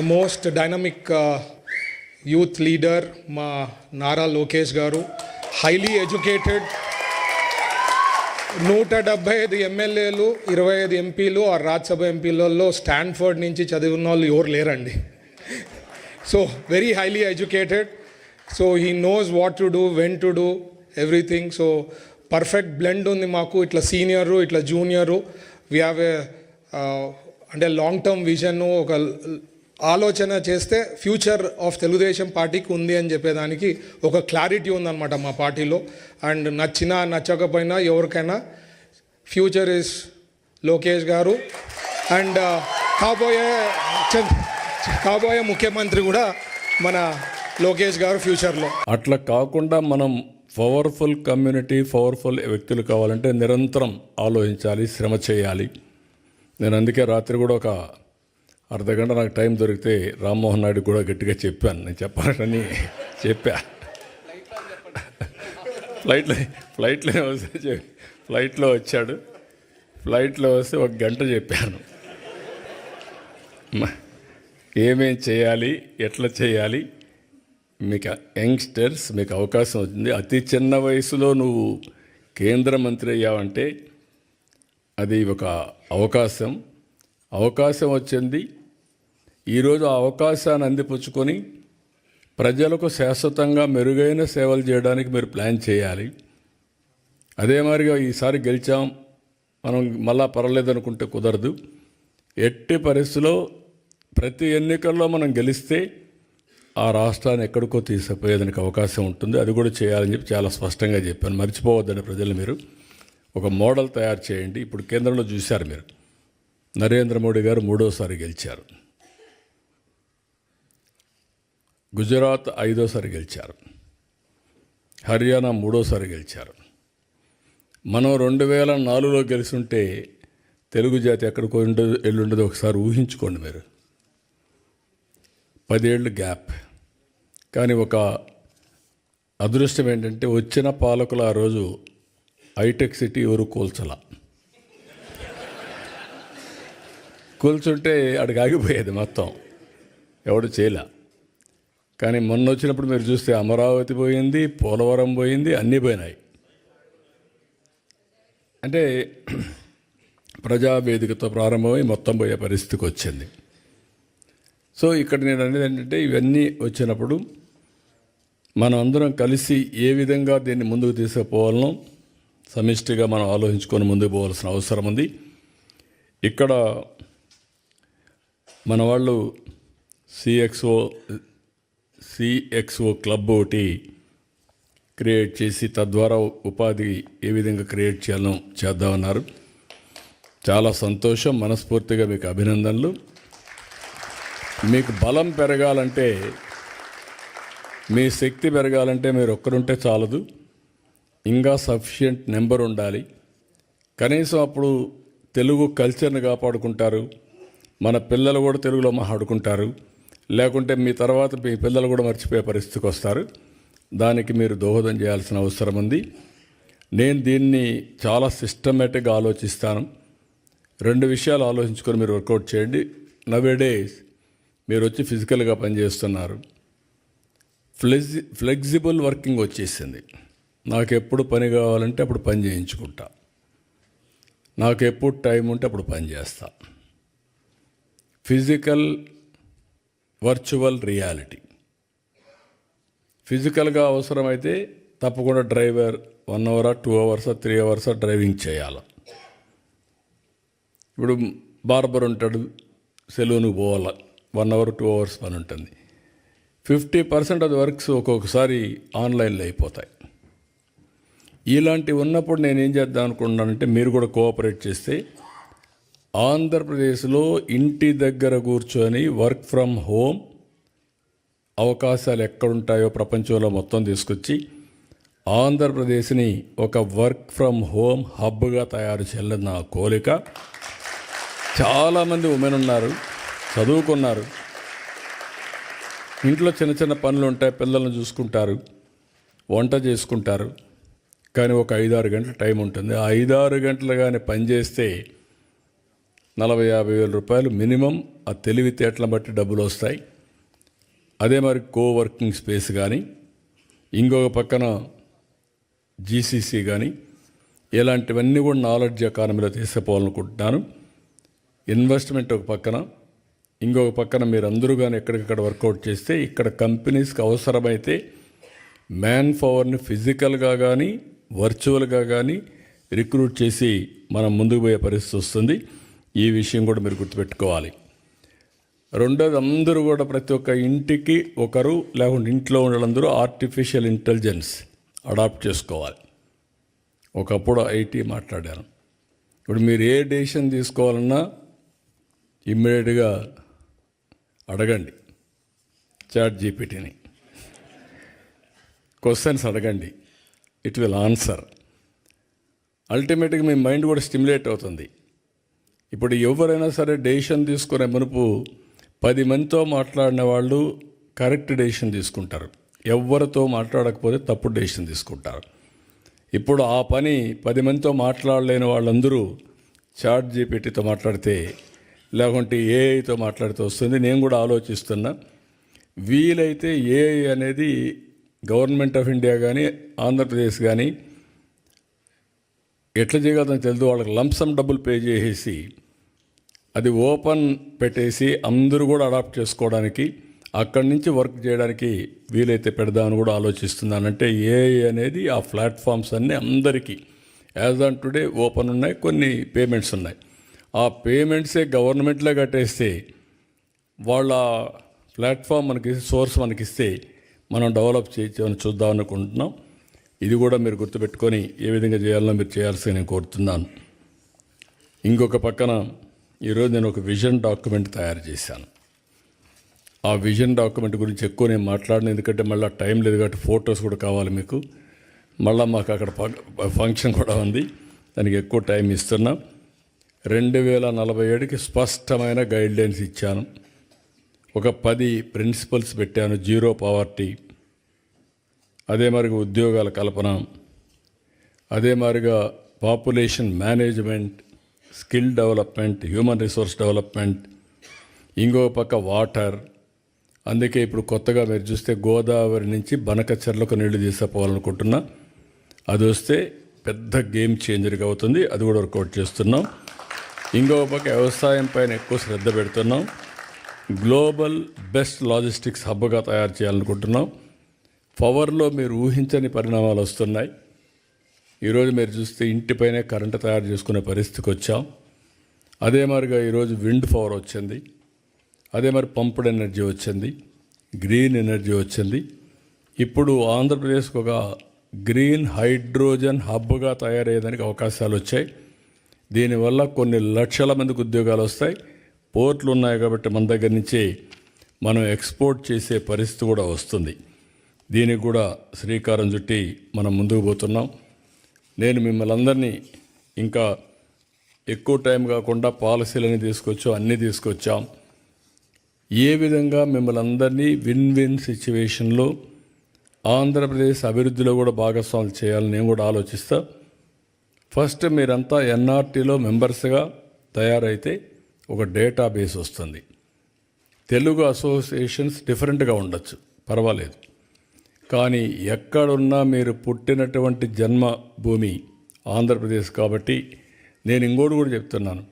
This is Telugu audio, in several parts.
The most dynamic youth leader మా నారా లోకేష్ గారు. హైలీ ఎడ్యుకేటెడ్ నూట డెబ్బై ఐదు ఎమ్మెల్యేలు ఇరవై ఐదు ఎంపీలు ఆ రాజ్యసభ ఎంపీలలో స్టాన్ఫర్డ్ నుంచి చదివిన వాళ్ళు ఎవరు లేరండి. So very highly educated so he knows what to do when to do everything so perfect blend ఉంది మాకు. ఇట్లా సీనియరు ఇట్లా జూనియరు వీ హ్యావ్ ఏ అంటే లాంగ్ టర్మ్ విజన్ ఒక ఆలోచన చేస్తే ఫ్యూచర్ ఆఫ్ తెలుగుదేశం పార్టీకి ఉంది అని చెప్పేదానికి ఒక క్లారిటీ ఉందన్నమాట మా పార్టీలో. అండ్ నచ్చినా నచ్చకపోయినా ఎవరికైనా ఫ్యూచర్ ఇస్ లోకేష్ గారు. అండ్ కాబోయే కాబోయే ముఖ్యమంత్రి కూడా మన లోకేష్ గారు ఫ్యూచర్లో. అట్లా కాకుండా మనం పవర్ఫుల్ కమ్యూనిటీ పవర్ఫుల్ వ్యక్తులు కావాలంటే నిరంతరం ఆలోచించాలి శ్రమ చేయాలి. నేను అందుకే రాత్రి కూడా ఒక అర్ధగంట నాకు టైం దొరికితే రామ్మోహన్ నాయుడు కూడా గట్టిగా చెప్పాను. నేను చెప్పాలని చెప్పా. ఫ్లైట్లో ఫ్లైట్లో వస్తే ఫ్లైట్లో వచ్చాడు. ఫ్లైట్లో వస్తే ఒక గంట చెప్పాను. ఏమేం చేయాలి ఎట్లా చేయాలి మీకు యంగ్స్టర్స్ మీకు అవకాశం వచ్చింది. అతి చిన్న వయసులో నువ్వు కేంద్ర మంత్రి అయ్యావంటే అది ఒక అవకాశం. అవకాశం వచ్చింది. ఈరోజు ఆ అవకాశాన్ని అందిపుచ్చుకొని ప్రజలకు శాశ్వతంగా మెరుగైన సేవలు చేయడానికి మీరు ప్లాన్ చేయాలి. అదే మాదిరిగా ఈసారి గెలిచాం మనం మళ్ళా పర్వాలేదు అనుకుంటే కుదరదు. ఎట్టి పరిస్థితిలో ప్రతి ఎన్నికల్లో మనం గెలిస్తే ఆ రాష్ట్రాన్ని ఎక్కడికో తీసుకుపోయేదానికి అవకాశం ఉంటుంది. అది కూడా చేయాలని చెప్పి చాలా స్పష్టంగా చెప్పాను. మర్చిపోవద్దండి ప్రజలు మీరు. ఒక మోడల్ తయారు చేయండి. ఇప్పుడు కేంద్రంలో చూశారు మీరు. నరేంద్ర మోడీ గారు మూడోసారి గెలిచారు. గుజరాత్ ఐదోసారి గెలిచారు. హర్యానా మూడోసారి గెలిచారు. మనం రెండు వేల నాలుగులో గెలుచుంటే తెలుగు జాతి ఎక్కడికో ఉండదు ఎల్లుండదు ఒకసారి ఊహించుకోండి మీరు. పదేళ్ళు గ్యాప్. కానీ ఒక అదృష్టం ఏంటంటే వచ్చిన పాలకులు ఆ రోజు హైటెక్ సిటీ ఎవరు కూల్చల. కూల్చుంటే అడిగి ఆగిపోయేది మొత్తం. ఎవడు చేయలే. కానీ మొన్న వచ్చినప్పుడు మీరు చూస్తే అమరావతి పోయింది పోలవరం పోయింది అన్నీ పోయినాయి. అంటే ప్రజావేదికతో ప్రారంభమై మొత్తం పోయే పరిస్థితికి వచ్చింది సో ఇక్కడ నేను అనేది ఏంటంటే ఇవన్నీ వచ్చినప్పుడు మనం అందరం కలిసి ఏ విధంగా దీన్ని ముందుకు తీసుకుపోవాలనో సమిష్టిగా మనం ఆలోచించుకొని ముందుకు పోవాల్సిన అవసరం ఉంది. ఇక్కడ మన వాళ్ళు సిఎక్స్ఓ సిఎక్స్ఓ క్లబ్ ఒకటి క్రియేట్ చేసి తద్వారా ఉపాధి ఏ విధంగా క్రియేట్ చేయాలో చేద్దామన్నారు. చాలా సంతోషం మనస్ఫూర్తిగా మీకు అభినందనలు. మీకు బలం పెరగాలంటే మీ శక్తి పెరగాలంటే మీరు ఒక్కరుంటే చాలదు. ఇంకా సఫిషియంట్ నెంబర్ ఉండాలి. కనీసం అప్పుడు తెలుగు కల్చర్ని కాపాడుకుంటారు. మన పిల్లలు కూడా తెలుగులో మాట్లాడుకుంటారు. లేకుంటే మీ తర్వాత మీ పిల్లలు కూడా మర్చిపోయే పరిస్థితికి వస్తారు. దానికి మీరు దోహదం చేయాల్సిన అవసరం ఉంది. నేను దీన్ని చాలా సిస్టమేటిక్గా ఆలోచిస్తాను. రెండు విషయాలు ఆలోచించుకొని మీరు వర్కౌట్ చేయండి. నవే డేస్ మీరు వచ్చి ఫిజికల్గా పనిచేస్తున్నారు. ఫ్లెక్సి ఫ్లెక్సిబుల్ వర్కింగ్ వచ్చేసింది. నాకు ఎప్పుడు పని కావాలంటే అప్పుడు పని చేయించుకుంటా. నాకు ఎప్పుడు టైం ఉంటే అప్పుడు పని చేస్తా. Physical virtual reality. ఫిజికల్గా అవసరమైతే తప్పకుండా డ్రైవర్ వన్ అవరా టూ అవర్సా త్రీ అవర్సా డ్రైవింగ్ చేయాలి. ఇప్పుడు బార్బర్ ఉంటాడు సెలూన్కి పోవాల. వన్ అవర్ టూ అవర్స్ పని ఉంటుంది. ఫిఫ్టీ పర్సెంట్ ఆఫ్ వర్క్స్ ఒక్కొక్కసారి ఆన్లైన్లో అయిపోతాయి. ఇలాంటివి ఉన్నప్పుడు నేను ఏం చేద్దాం అనుకున్నానంటే మీరు కూడా కోఆపరేట్ చేస్తే ఆంధ్రప్రదేశ్లో ఇంటి దగ్గర కూర్చొని వర్క్ ఫ్రమ్ హోమ్ అవకాశాలు ఎక్కడుంటాయో ప్రపంచంలో మొత్తం తీసుకొచ్చి ఆంధ్రప్రదేశ్ని ఒక వర్క్ ఫ్రమ్ హోమ్ హబ్గా తయారు చేయాలని నా కోరిక. చాలామంది ఉమెన్ ఉన్నారు చదువుకున్నారు. ఇంట్లో చిన్న చిన్న పనులు ఉంటాయి పిల్లల్ని చూసుకుంటారు వంట చేసుకుంటారు. కానీ ఒక ఐదారు గంటల టైం ఉంటుంది. ఆ ఐదారు గంటలు కానీ పనిచేస్తే నలభై యాభై వేల రూపాయలు మినిమం ఆ తెలివితేటలను బట్టి డబ్బులు వస్తాయి. అదే మరి కోవర్కింగ్ స్పేస్ కానీ ఇంకొక పక్కన జీసీసీ కానీ ఇలాంటివన్నీ కూడా నాలెడ్జ్ ఎకానమీలో తీసుకుపోవాలనుకుంటున్నాను. ఇన్వెస్ట్మెంట్ ఒక పక్కన ఇంకొక పక్కన మీరు అందరూ కానీ ఎక్కడికక్కడ వర్కౌట్ చేస్తే ఇక్కడ కంపెనీస్కి అవసరమైతే మ్యాన్ పవర్ని ఫిజికల్గా కానీ వర్చువల్గా కానీ రిక్రూట్ చేసి మనం ముందుకు పోయే పరిస్థితి వస్తుంది. ఈ విషయం కూడా మీరు గుర్తుపెట్టుకోవాలి. రెండోది అందరూ కూడా ప్రతి ఒక్క ఇంటికి ఒకరు లేకుంటే ఇంట్లో ఉండాలందరూ ఆర్టిఫిషియల్ ఇంటెలిజెన్స్ అడాప్ట్ చేసుకోవాలి. ఒకప్పుడు ఐటీ మాట్లాడాను. ఇప్పుడు మీరు ఏ డెసిషన్ తీసుకోవాలన్నా ఇమ్మీడియట్గా అడగండి. చాట్ జీపీటీని. క్వశ్చన్స్ అడగండి. It will answer. అల్టిమేట్గా మీ మైండ్ కూడా స్టిమ్యులేట్ అవుతుంది. ఇప్పుడు ఎవరైనా సరే డెసిషన్ తీసుకునే మునుపు పది మందితో మాట్లాడిన వాళ్ళు కరెక్ట్ డెసిషన్ తీసుకుంటారు. ఎవరితో మాట్లాడకపోతే తప్పుడు డెసిషన్ తీసుకుంటారు. ఇప్పుడు ఆ పని పది మందితో మాట్లాడలేని వాళ్ళందరూ చాట్ జీపీటీతో మాట్లాడితే లేకుంటే ఏఐతో మాట్లాడితే వస్తుంది. నేను కూడా ఆలోచిస్తున్నా వీలైతే ఏఐ అనేది గవర్నమెంట్ ఆఫ్ ఇండియా కానీ ఆంధ్రప్రదేశ్ కానీ ఎట్లా చేయగలదని తెలియదు వాళ్ళకి లంసమ్ డబ్బులు పే చేసేసి అది ఓపెన్ పెట్టేసి అందరూ కూడా అడాప్ట్ చేసుకోవడానికి అక్కడి నుంచి వర్క్ చేయడానికి వీలైతే పెడదామని కూడా ఆలోచిస్తున్నానంటే ఏఐ అనేది ఆ ప్లాట్ఫామ్స్ అన్నీ అందరికీ యాజ్ ఆన్ టుడే ఓపెన్ ఉన్నాయి కొన్ని పేమెంట్స్ ఉన్నాయి. ఆ పేమెంట్సే గవర్నమెంట్లో కట్టేస్తే వాళ్ళ ప్లాట్ఫామ్ మనకి సోర్స్ మనకిస్తే మనం డెవలప్ చేయొచ్చని చూద్దాం అనుకుంటున్నాం. ఇది కూడా మీరు గుర్తుపెట్టుకొని ఏ విధంగా చేయాలో మీరు చేయాల్సి నేను కోరుతున్నాను. ఇంకొక పక్కన ఈరోజు నేను ఒక విజన్ డాక్యుమెంట్ తయారు చేశాను. ఆ విజన్ డాక్యుమెంట్ గురించి ఎక్కువ నేను మాట్లాడిన ఎందుకంటే మళ్ళీ టైం లేదు కాబట్టి ఫొటోస్ కూడా కావాలి మీకు. మళ్ళీ మాకు అక్కడ ఫంక్షన్ కూడా ఉంది. దానికి ఎక్కువ టైం ఇస్తున్నాం. రెండు వేల నలభై ఏడుకి స్పష్టమైన గైడ్లైన్స్ ఇచ్చాను. ఒక పది ప్రిన్సిపల్స్ పెట్టాను జీరో పవర్టీ. అదే మరిగా ఉద్యోగాల కల్పన అదే మాదిరిగా population management skill development human resource development ఇంకో పక్క వాటర్ అందుకే ఇప్పుడు కొత్తగా మీరు చూస్తే గోదావరి నుంచి బనకచెర్లకు నీళ్ళు తీసుకుపోవాలనుకుంటున్నా. అది వస్తే పెద్ద గేమ్ చేంజర్గా అవుతుంది. అది కూడా వర్కౌట్ చేస్తున్నాం. ఇంకో పక్క వ్యవసాయం పైన ఎక్కువ శ్రద్ధ పెడుతున్నాం. గ్లోబల్ బెస్ట్ లాజిస్టిక్స్ హబ్గా తయారు చేయాలనుకుంటున్నాం. పవర్లో మీరు ఊహించని పరిణామాలు వస్తున్నాయి. ఈరోజు మీరు చూస్తే ఇంటిపైనే కరెంటు తయారు చేసుకునే పరిస్థితికి వచ్చాం. అదే మరిగా ఈరోజు విండ్ పవర్ వచ్చింది. అదే మరి పంపుడ్ ఎనర్జీ వచ్చింది. గ్రీన్ ఎనర్జీ వచ్చింది. ఇప్పుడు ఆంధ్రప్రదేశ్కి ఒక గ్రీన్ హైడ్రోజన్ హబ్గా తయారయ్యేదానికి అవకాశాలు వచ్చాయి. దీనివల్ల కొన్ని లక్షల మందికి ఉద్యోగాలు వస్తాయి. పోర్ట్లు ఉన్నాయి కాబట్టి మన దగ్గర నుంచి మనం ఎక్స్పోర్ట్ చేసే పరిస్థితి కూడా వస్తుంది. దీనికి కూడా శ్రీకారం చుట్టి మనం ముందుకు పోతున్నాం. నేను మిమ్మల్ని అందరినీ ఇంకా ఎక్కువ టైం కాకుండా పాలసీలని తీసుకొచ్చాం అన్నీ తీసుకొచ్చాం. ఏ విధంగా మిమ్మల్ని అందరినీ విన్ విన్ సిచ్యువేషన్లో ఆంధ్రప్రదేశ్ అభివృద్ధిలో కూడా భాగస్వాములు చేయాలని నేను కూడా ఆలోచిస్తా. ఫస్ట్ మీరంతా ఎన్ఆర్టీలో మెంబర్స్గా తయారైతే ఒక డేటాబేస్ వస్తుంది. తెలుగు అసోసియేషన్స్ డిఫరెంట్గా ఉండొచ్చు. పర్వాలేదు. కానీ ఎక్కడున్నా మీరు పుట్టినటువంటి జన్మభూమి ఆంధ్రప్రదేశ్ కాబట్టి నేను ఇంకోటి కూడా చెప్తున్నాను.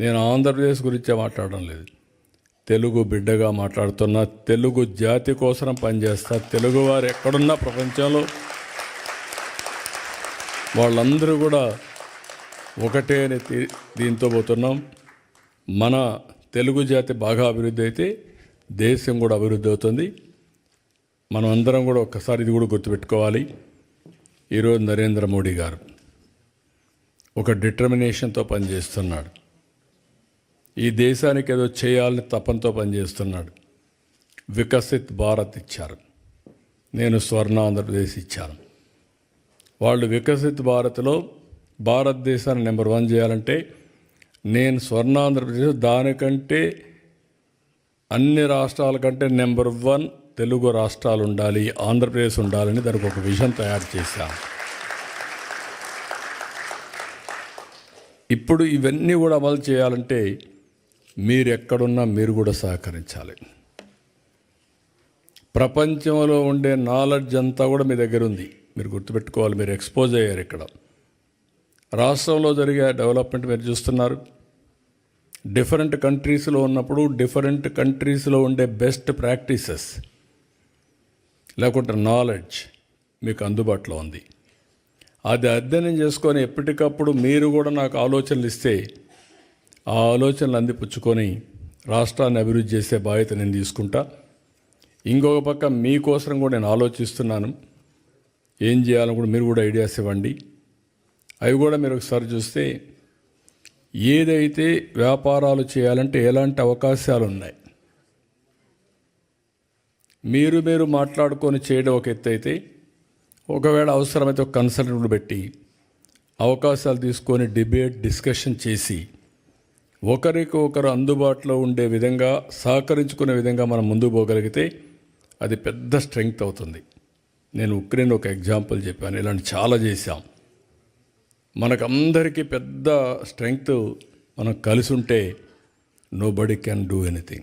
నేను ఆంధ్రప్రదేశ్ గురించే మాట్లాడడం లేదు. తెలుగు బిడ్డగా మాట్లాడుతున్నా తెలుగు జాతి కోసం పనిచేస్తా తెలుగువారు ఎక్కడున్నా ప్రపంచంలో వాళ్ళందరూ కూడా ఒకటే అని దీంతో పోతున్నాం. మన తెలుగు జాతి బాగా అభివృద్ధి అయితే దేశం కూడా అభివృద్ధి అవుతుంది. మనం అందరం కూడా ఒక్కసారి ఇది కూడా గుర్తుపెట్టుకోవాలి. ఈరోజు నరేంద్ర మోడీ గారు ఒక డిటర్మినేషన్తో పనిచేస్తున్నాడు. ఈ దేశానికి ఏదో చేయాలని తపంతో పనిచేస్తున్నాడు. వికసిత్ భారత్ ఇచ్చారు. నేను స్వర్ణ ఆంధ్రప్రదేశ్ ఇచ్చాను. వాళ్ళు వికసిత్ భారత్లో భారతదేశాన్ని నెంబర్ వన్ చేయాలంటే నేను స్వర్ణ ఆంధ్రప్రదేశ్ దానికంటే అన్ని రాష్ట్రాల కంటే నెంబర్ వన్ తెలుగు రాష్ట్రాలు ఉండాలి ఆంధ్రప్రదేశ్ ఉండాలని దానికి ఒక విజన్ తయారు చేశాం. ఇప్పుడు ఇవన్నీ కూడా అమలు చేయాలంటే మీరు ఎక్కడున్నా మీరు కూడా సహకరించాలి. ప్రపంచంలో ఉండే నాలెడ్జ్ అంతా కూడా మీ దగ్గర ఉంది. మీరు గుర్తుపెట్టుకోవాలి మీరు ఎక్స్పోజ్ అయ్యారు ఇక్కడ. రాష్ట్రంలో జరిగే డెవలప్మెంట్ మీరు చూస్తున్నారు. డిఫరెంట్ కంట్రీస్లో ఉన్నప్పుడు డిఫరెంట్ కంట్రీస్లో ఉండే బెస్ట్ ప్రాక్టీసెస్ లేకుంటే నాలెడ్జ్ మీకు అందుబాటులో ఉంది. అది అధ్యయనం చేసుకొని ఎప్పటికప్పుడు మీరు కూడా నాకు ఆలోచనలు ఇస్తే ఆ ఆలోచనలు అందిపుచ్చుకొని రాష్ట్రాన్ని అభివృద్ధి చేసే బాధ్యత నేను తీసుకుంటా. ఇంకొక పక్క మీకోసం కూడా నేను ఆలోచిస్తున్నాను. ఏం చేయాలని కూడా మీరు కూడా ఐడియాస్ ఇవ్వండి. అవి కూడా మీరు ఒకసారి చూస్తే ఏదైతే వ్యాపారాలు చేయాలంటే ఎలాంటి అవకాశాలు ఉన్నాయి? మీరు మీరు మాట్లాడుకొని చేయడం ఒక ఎత్తు అయితే ఒకవేళ అవసరమైతే ఒక కన్సల్టెంట్ పెట్టి అవకాశాలు తీసుకొని డిబేట్ డిస్కషన్ చేసి ఒకరికి ఒకరు అందుబాటులో ఉండే విధంగా సహకరించుకునే విధంగా మనం ముందుకు పోగలిగితే అది పెద్ద స్ట్రెంగ్త్ అవుతుంది. నేను ఉక్రెయిన్ ఒక ఎగ్జాంపుల్ చెప్పాను ఇలాంటి చాలా చేశాం. మనకందరికీ పెద్ద స్ట్రెంగ్త్ మనం కలిసి ఉంటే nobody can do anything.